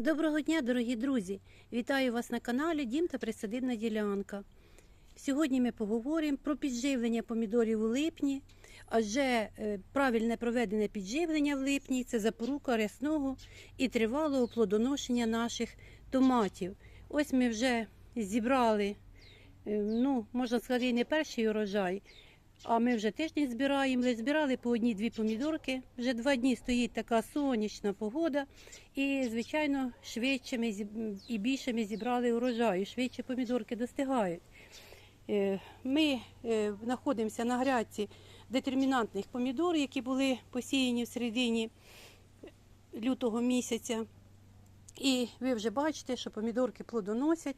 Доброго дня, дорогі друзі! Вітаю вас на каналі Дім та Присадибна ділянка. Сьогодні ми поговоримо про підживлення помідорів у липні, адже е, правильне проведене підживлення в липні це запорука рясного і тривалого плодоношення наших томатів. Ось ми вже зібрали, е, ну, можна сказати, не перший урожай. А ми вже тиждень збираємо, лише збирали по одній-дві помідорки. Вже два дні стоїть така сонячна погода. І, звичайно, швидше ми і більше ми зібрали урожаю, швидше помідорки достигають. Е, Ми е, знаходимося на грядці детермінантних помідор, які були посіяні в середині лютого місяця. І ви вже бачите, що помідорки плодоносять.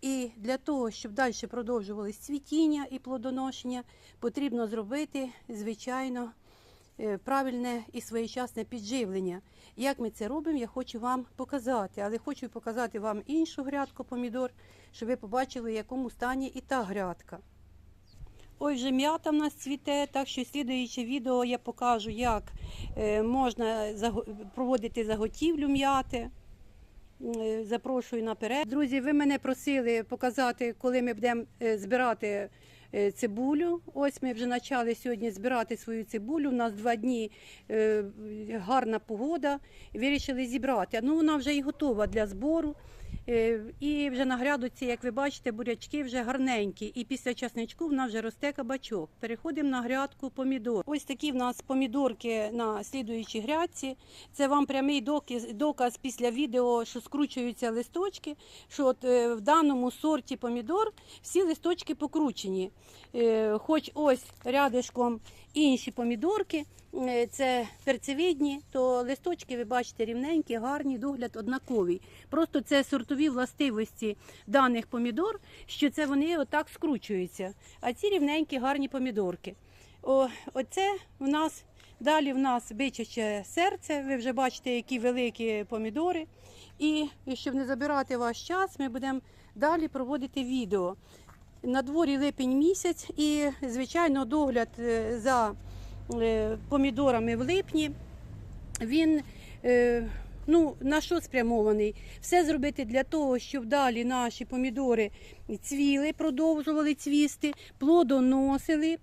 І для того, щоб далі продовжувалось цвітіння і плодоношення, потрібно зробити, звичайно, е, правильне і своєчасне підживлення. Як ми це робимо, я хочу вам показати. Але хочу показати вам іншу грядку помідор, щоб ви побачили, в якому стані і та грядка. Ой, вже м'ята в нас цвіте, так що слідуюче відео я покажу, як е, можна проводити заготівлю м'яти. Е, Запрошую наперед. Друзі, ви мене просили показати, коли ми будемо е, збирати е, цибулю. Ось ми вже почали сьогодні збирати свою цибулю. У нас два дні гарна погода. Вирішили зібрати. Ну, вона вже і готова для збору. Е, І вже на грядочці, як ви бачите, бурячки вже гарненькі. І після часничку в нас вже росте кабачок. Переходимо на грядку помідор. Ось такі в нас помідорки на слідуючій грядці. Це вам прямий доказ, доказ після відео, що скручуються листочки. Що от е, в даному сорті помідор всі листочки покручені. Е, Хоч ось рядишком інші помідорки, е, це перцевидні, то листочки ви бачите рівненькі, гарні, догляд однаковий. Просто це сортові властивості даних помідор, що це вони отак скручуються. А ці рівненькі, гарні помідорки. О, оце в нас далі в нас бичаче серце. Ви вже бачите, які великі помідори. І щоб не забирати ваш час, ми будемо далі проводити відео. На дворі липень місяць, і звичайно, догляд е, за е, помідорами в липні. Він е, ну, на що спрямований? Все зробити для того, щоб далі наші помідори цвіли, продовжували цвісти, плодоносили,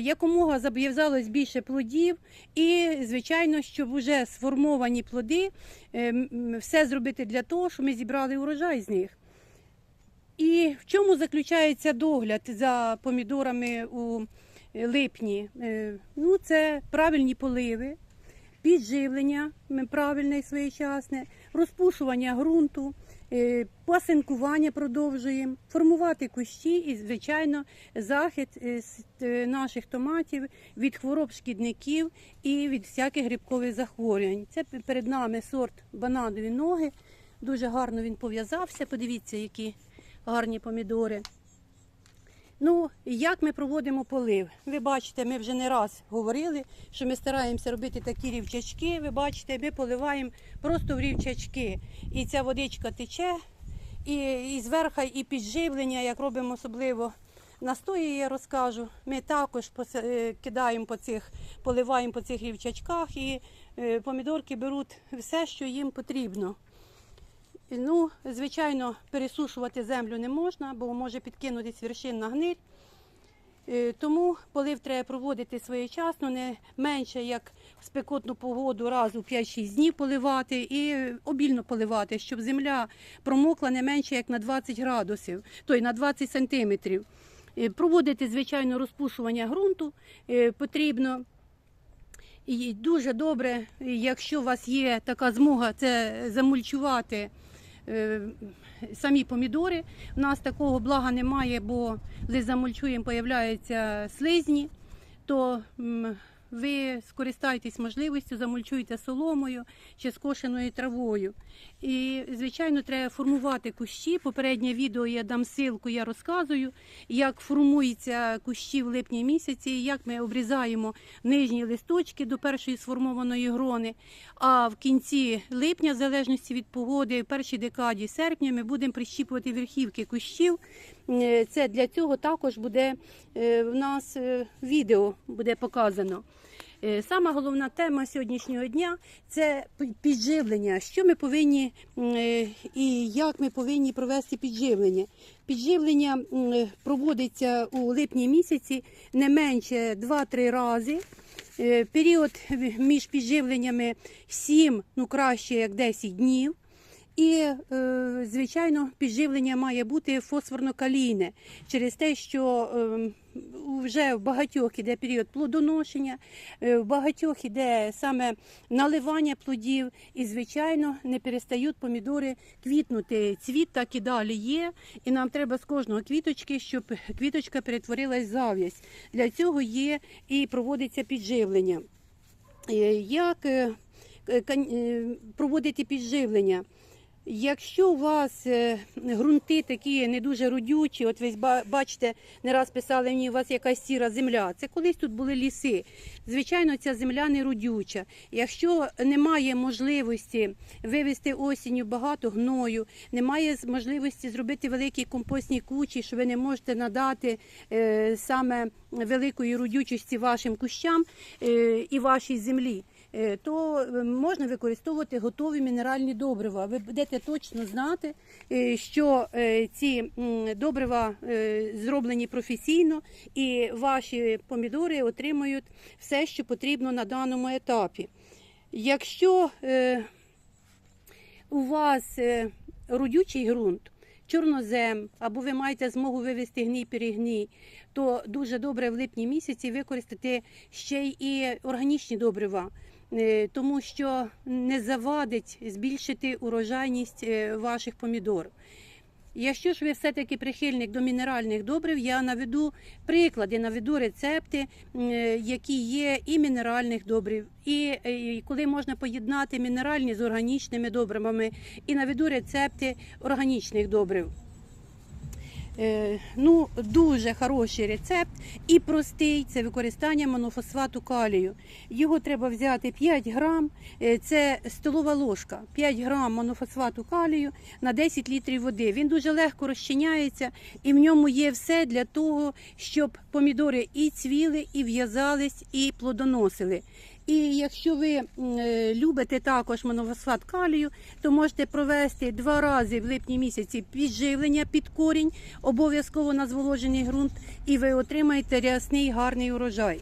якомога зав'язалось більше плодів, і, звичайно, щоб вже сформовані плоди, все зробити для того, щоб ми зібрали урожай з них. І в чому заключається догляд за помідорами у е, липні? Е, Ну, це правильні поливи, підживлення правильне і своєчасне, розпушування ґрунту, е, пасинкування продовжуємо, формувати кущі і, звичайно, захист наших томатів від хвороб шкідників і від всяких грибкових захворювань. Це перед нами сорт бананові ноги. Дуже гарно він пов'язався. Подивіться, які гарні помідори. Ну, як ми проводимо полив? Ви бачите, ми вже не раз говорили, що ми стараємося робити такі рівчачки. Ви бачите, ми поливаємо просто в рівчачки. І ця водичка тече, і, і зверху, і підживлення, як робимо особливо настої, я розкажу. Ми також е, кидаємо по цих, поливаємо по цих рівчачках, і е, помідорки беруть все, що їм потрібно. Ну, звичайно, пересушувати землю не можна, бо може підкинутись вершинна гниль. Е, Тому полив треба проводити своєчасно, не менше як в спекотну погоду раз у 5-6 днів поливати і обільно поливати, щоб земля промокла не менше як на 20 градусів, тобто на 20 сантиметрів. Е, Проводити, звичайно, розпушування ґрунту е, потрібно. І дуже добре, якщо у вас є така змога, це замульчувати самі помідори. У нас такого блага немає, бо лише замульчуємо, появляються слизні, то ви скористайтесь можливістю, замульчуйте соломою чи скошеною травою. І, звичайно, треба формувати кущі. Попереднє відео я дам ссылку, я розказую, як формуються кущі в липні місяці, як ми обрізаємо нижні листочки до першої сформованої грони. А в кінці липня, в залежності від погоди, в першій декаді серпня, ми будемо прищіпувати верхівки кущів. Е, Це для цього також буде е, в нас е, відео буде показано. Е, Сама головна тема сьогоднішнього дня це підживлення. Що ми повинні е, і як ми повинні провести підживлення. Підживлення е, проводиться у липні місяці не менше 2-3 рази. Період між підживленнями 7, ну краще як 10 днів. І, звичайно, підживлення має бути фосфорно-калійне через те, що е, вже в багатьох іде період плодоношення, е, в багатьох іде саме наливання плодів, і, звичайно, не перестають помідори квітнути. Цвіт так і далі є, і нам треба з кожного квіточки, щоб квіточка перетворилась зав'язь. Для цього є і проводиться підживлення. Е, Як е, проводити підживлення? Якщо у вас е, ґрунти такі не дуже родючі, от ви ба- бачите, не раз писали мені, у вас якась сіра земля. Це колись тут були ліси. Звичайно, ця земля не родюча. Якщо немає можливості вивести осінню багато гною, немає можливості зробити великі компостні кучі, що ви не можете надати е, саме великої родючості вашим кущам е, і вашій землі е, то е, можна використовувати готові мінеральні добрива. Ви будете точно знати, е, що е, ці добрива е, зроблені професійно, і ваші помідори отримують все, що потрібно на даному етапі. Якщо е, у вас е, родючий ґрунт, чорнозем, або ви маєте змогу вивести гній перегній, то дуже добре в липні місяці використати ще й органічні добрива. е, Тому що не завадить збільшити урожайність е, ваших помідор. Якщо ж ви все-таки прихильник до мінеральних добрив, я наведу приклади, наведу рецепти, е, які є і мінеральних добрив, і, е, і коли можна поєднати мінеральні з органічними добривами, і наведу рецепти органічних добрив. Е, Ну, дуже хороший рецепт і простий це використання монофосфату калію. Його треба взяти 5 грам, е, це столова ложка, 5 грам монофосфату калію на 10 літрів води. Він дуже легко розчиняється, і в ньому є все для того, щоб помідори і цвіли, і в'язались, і плодоносили. І якщо ви е, любите також монофосфат калію, то можете провести два рази в липні місяці підживлення під корінь, обов'язково на зволожений ґрунт, і ви отримаєте рясний гарний урожай.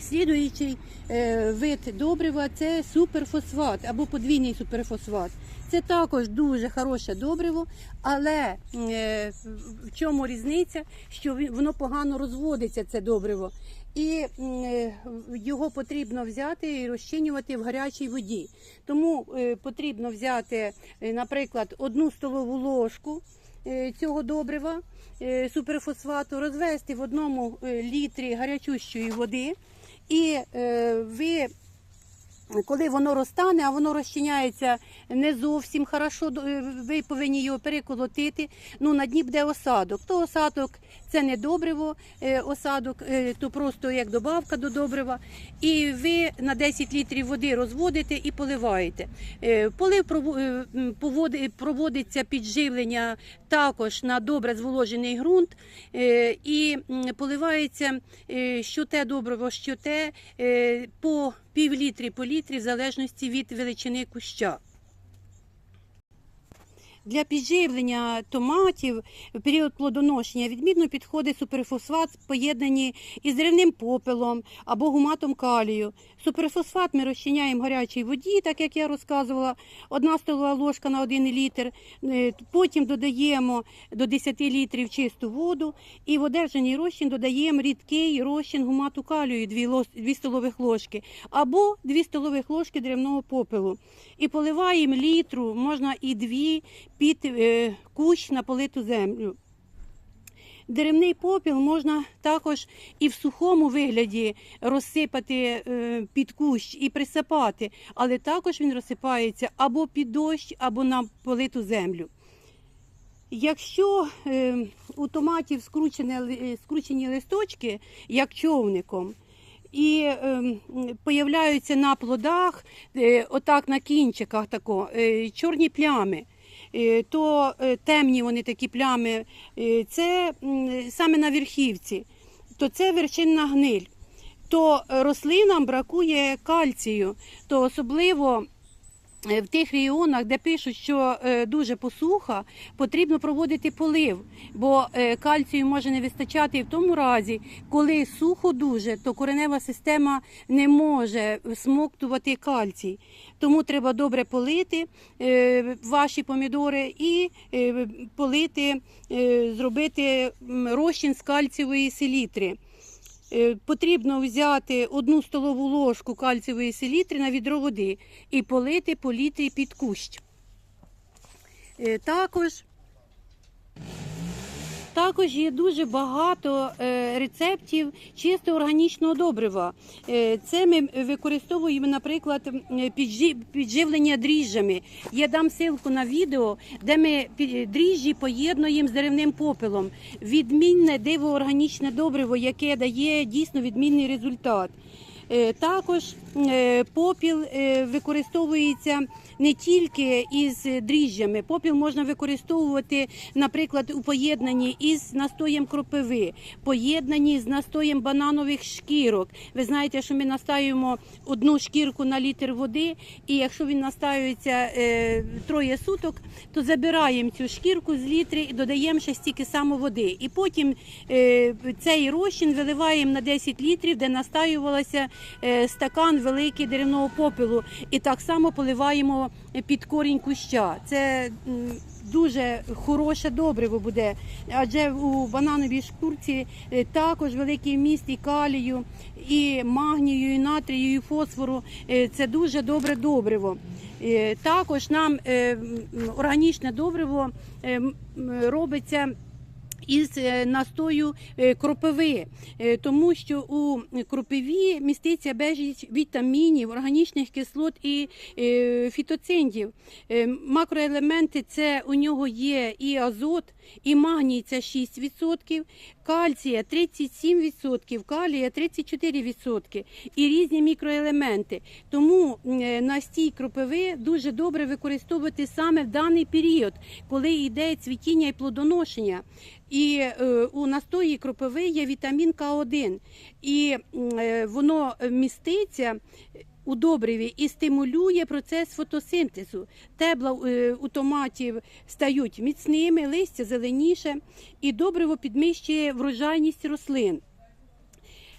Слідуючий е, вид добрива це суперфосфат або подвійний суперфосфат. Це також дуже хороше добриво, але е, в чому різниця, що воно погано розводиться, це добриво, і е, його потрібно взяти і розчинювати в гарячій воді. Тому е, потрібно взяти, е, наприклад, одну столову ложку цього добрива суперфосфату, розвести в одному літрі гарячущої води. І ви, коли воно розтане, а воно розчиняється не зовсім хорошо, е, ви повинні його переколотити. Ну, на дні буде осадок. То осадок це не добриво, е, осадок, е, то просто як добавка до добрива. І ви на 10 літрів води розводите і поливаєте. Полив проводиться підживлення також на добре зволожений ґрунт і поливається що те добриво, що те по пів літрі по літрі, в залежності від величини куща. Для підживлення томатів в період плодоношення відмінно підходить суперфосфат, поєднані із деревним попелом або гуматом калію. Суперфосфат ми розчиняємо в гарячій воді, так як я розказувала, одна столова ложка на 1 літр. Е, Потім додаємо до 10 літрів чисту воду і в одержаний розчин додаємо рідкий розчин гумату калію 2 столових ложки або 2 столових ложки деревного попелу. І поливаємо літру, можна і дві під е, кущ на политу землю. Деревний попіл можна також і в сухому вигляді розсипати е, під кущ і присипати, але також він розсипається або під дощ, або на политу землю. Якщо е, у томатів скручені, листочки, як човником, і появляються на плодах, отак на кінчиках тако, чорні плями. Е, То е, темні вони такі плями, е, це саме на верхівці, то це вершинна гниль. то рослинам бракує кальцію, то особливо. Е, В тих регіонах, де пишуть, що е, дуже посуха, потрібно проводити полив, бо е, кальцію може не вистачати і в тому разі, коли сухо дуже, то коренева система не може смоктувати кальцій. Тому треба добре полити ваші помідори і полити, зробити розчин з кальцієвої селітри. Е, Потрібно взяти одну столову ложку кальцієвої селітри на відро води і полити по літрі під кущ. Е, Також також є дуже багато е, рецептів чисто органічного добрива. Е, Це ми використовуємо, наприклад, підживлення дріжджами. Я дам ссылку на відео, де ми дріжджі поєднуємо з деревним попелом. Відмінне диво-органічне добриво, яке дає дійсно відмінний результат. Е, Також попіл е, використовується не тільки із дріжджами. Попіл можна використовувати, наприклад, у поєднанні із настоєм кропиви, поєднанні з настоєм бананових шкірок. Ви знаєте, що ми настаюємо одну шкірку на літр води, і якщо він настаюється е, троє суток, то забираємо цю шкірку з літри і додаємо ще стільки само води. І потім е, цей розчин виливаємо на 10 літрів, де настаювалося е, стакан великий деревного попелу, і так само поливаємо під корінь куща. Це дуже хороше добриво буде, адже у банановій шкурці е, також великий вміст і калію, і магнію, і натрію, і фосфору. Е, Це дуже добре добриво. Е, Також нам органічне добриво робиться із е, настою е, кропиви, Е, тому що у кропиві міститься безліч вітамінів, органічних кислот і фітоциндів. Макроелементи це у нього є і азот, і магній це 6%, кальція 37%, калія 34% і різні мікроелементи. Тому е, настій кропиви дуже добре використовувати саме в даний період, коли йде цвітіння і плодоношення. І е, у настої кропиви є вітамін К1, і е, воно міститься у добриві і стимулює процес фотосинтезу. Тебла е, у томатів стають міцними, листя зеленіше, і добриво підміщує врожайність рослин.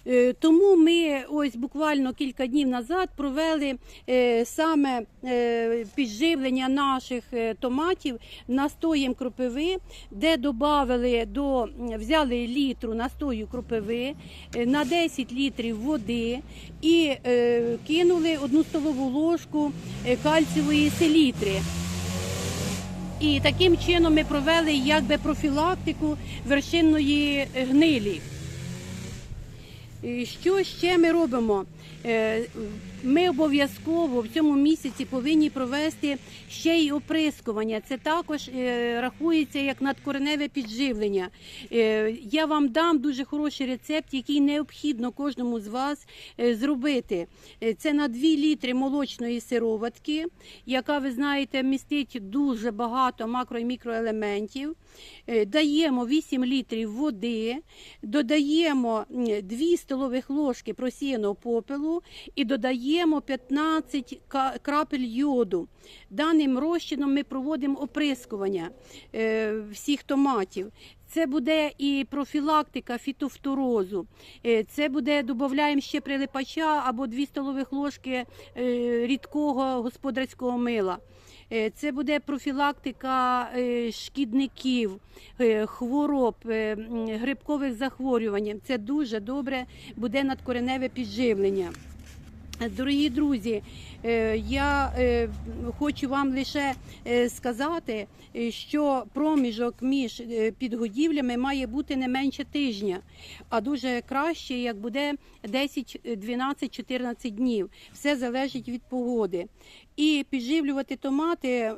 Е, Тому ми ось буквально кілька днів назад провели е, саме е, підживлення наших томатів настоєм кропиви, де додали до взяли літру настою кропиви на 10 літрів води і кинули одну столову ложку кальцієвої селітри. І таким чином ми провели якби профілактику вершинної гнилі. Що ще ми робимо? Ми обов'язково в цьому місяці повинні провести ще й оприскування. Це також е, рахується як надкореневе підживлення. Е, Я вам дам дуже хороший рецепт, який необхідно кожному з вас е, зробити. Це на 2 літри молочної сироватки, яка, ви знаєте, містить дуже багато макро і мікроелементів. Даємо 8 літрів води, додаємо 2 столових ложки просіяного попелу і додаємо 15 ка- крапель йоду. Даним розчином ми проводимо оприскування е, всіх томатів. Це буде і профілактика фітофторозу. Е, Це буде, додаємо ще прилипача або 2 столових ложки е, рідкого господарського мила. Це буде профілактика шкідників, хвороб, грибкових захворювань. Це дуже добре буде надкореневе підживлення. Дорогі друзі, е, я е, хочу вам лише е, сказати, що проміжок між підгодівлями має бути не менше тижня, а дуже краще, як буде 10, 12, 14 днів. Все залежить від погоди. І підживлювати томати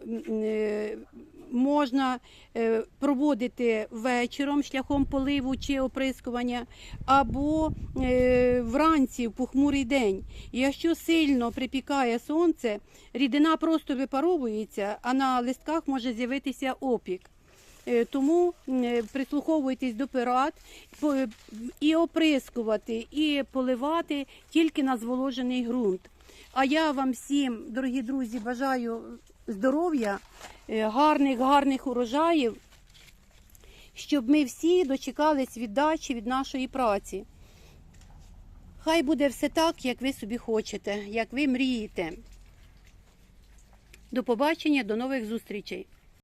можна е, проводити вечором шляхом поливу чи оприскування, або е, вранці в похмурий день. Якщо сильно припікає сонце, рідина просто випаровується, а на листках може з'явитися опік. Е, Тому прислуховуйтесь до по- і оприскувати, і поливати тільки на зволожений ґрунт. А я вам всім, дорогі друзі, бажаю здоров'я, е, гарних, гарних урожаїв, щоб ми всі дочекались віддачі від нашої праці. Хай буде все так, як ви собі хочете, як ви мрієте. До побачення, до нових зустрічей.